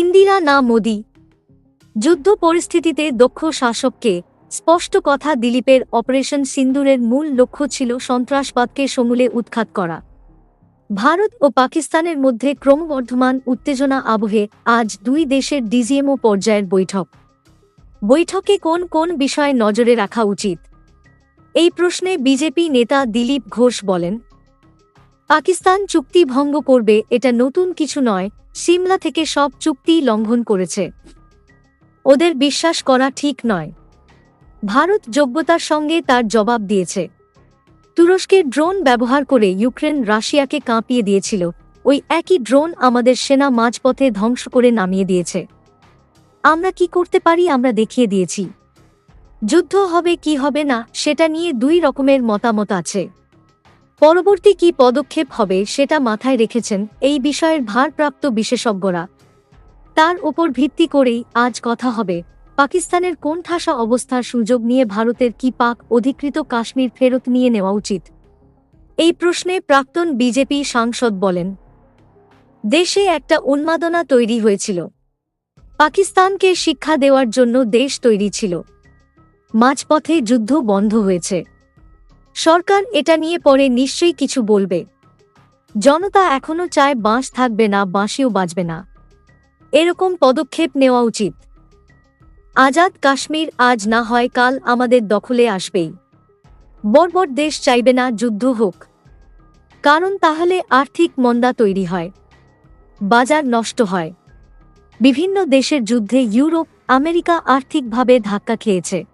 ইন্দিরা না মোদি? যুদ্ধ পরিস্থিতিতে দক্ষ শাসককে স্পষ্ট কথা দিলীপের অপারেশন সিন্দুরের মূল লক্ষ্য ছিল সন্ত্রাসবাদকে সমূলে উৎখাত করা। ভারত ও পাকিস্তানের মধ্যে ক্রমবর্ধমান উত্তেজনা আবহে আজ দুই দেশের ডিজিএমও পর্যায়ের বৈঠক। বৈঠকে কোন কোন বিষয়ে নজরে রাখা উচিত? এই প্রশ্নে বিজেপি নেতা দিলীপ ঘোষ বলেন পাকিস্তান চুক্তি ভঙ্গ করবে, এটা নতুন কিছু নয়, সিমলা থেকে সব চুক্তি লঙ্ঘন করেছে। ওদের বিশ্বাস করা ঠিক নয়। ভারত যোগ্যতার সঙ্গে তার জবাব দিয়েছে। তুরস্কের ড্রোন ব্যবহার করে ইউক্রেন রাশিয়াকে কাঁপিয়ে দিয়েছিল, ওই একই ড্রোন আমাদের সেনা মাঝপথে ধ্বংস করে নামিয়ে দিয়েছে। আমরা কি করতে পারি আমরা দেখিয়ে দিয়েছি। যুদ্ধ হবে কি হবে না, সেটা নিয়ে দুই রকমের মতামত আছে। পরবর্তী কি পদক্ষেপ হবে সেটা মাথায় রেখেছেন এই বিষয়ের ভারপ্রাপ্ত বিশেষজ্ঞরা। তার উপর ভিত্তি করেই আজ কথা হবে। পাকিস্তানের কোন ঠাসা অবস্থার সুযোগ নিয়ে ভারতের কি পাক অধিকৃত কাশ্মীর ফেরত নিয়ে নেওয়া উচিত? এই প্রশ্নে প্রাক্তন বিজেপি সাংসদ বলেন, দেশে একটা উন্মাদনা তৈরি হয়েছিল। পাকিস্তানকে শিক্ষা দেওয়ার জন্য দেশ তৈরি ছিল। মাঝপথে যুদ্ধ বন্ধ হয়েছে। সরকার এটা নিয়ে পরে নিশ্চয়ই কিছু বলবে। জনতা এখনও চায় বাঁশ থাকবে না, বাঁশিও বাজবে না। এরকম পদক্ষেপ নেওয়া উচিত। আজাদ কাশ্মীর আজ না হয় কাল আমাদের দখলে আসবেই। বর্বর দেশ চাইবে না, যুদ্ধ হোক। কারণ তাহলে আর্থিক মন্দা তৈরি হয়। বাজার নষ্ট হয়। বিভিন্ন দেশের যুদ্ধে ইউরোপ, আমেরিকা আর্থিকভাবে ধাক্কা খেয়েছে।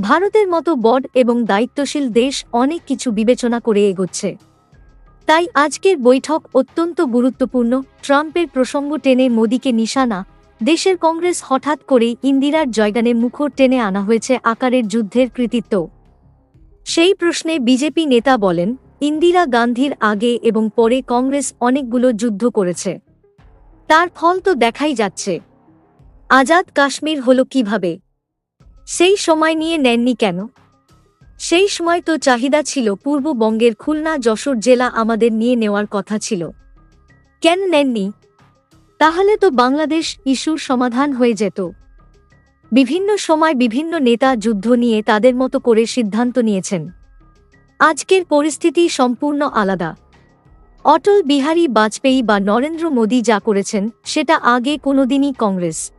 ভারতের মতো বড় এবং দায়িত্বশীল দেশ অনেক কিছু বিবেচনা করে এগোচ্ছে। তাই আজকের বৈঠক অত্যন্ত গুরুত্বপূর্ণ। ট্রাম্পের প্রসঙ্গ টেনে মোদীকে নিশানা। দেশের কংগ্রেস হঠাৎ করেই ইন্দিরার জয়গানে মুখর টেনে আনা হয়েছে আকারের যুদ্ধের কৃতিত্ব। সেই প্রশ্নে বিজেপি নেতা বলেন, ইন্দিরা গান্ধীর আগে এবং পরে কংগ্রেস অনেকগুলো যুদ্ধ করেছে। তার ফল তো দেখাই যাচ্ছে। আজাদ কাশ্মীর হল কীভাবে? সেই সময় নিয়ে নেননি কেন? সেই সময় তো চাহিদা ছিল পূর্ববঙ্গের খুলনা যশোর জেলা আমাদের নিয়ে নেওয়ার কথা ছিল। কেন নেননি? তাহলে তো বাংলাদেশ ইস্যুর সমাধান হয়ে যেত। বিভিন্ন সময় বিভিন্ন নেতা যুদ্ধ নিয়ে তাদের মতো করে সিদ্ধান্ত নিয়েছেন। আজকের পরিস্থিতি সম্পূর্ণ আলাদা। অটল বিহারী বাজপেয়ী বা নরেন্দ্র মোদী যা করেছেন, সেটা আগে কোনোদিনই কংগ্রেস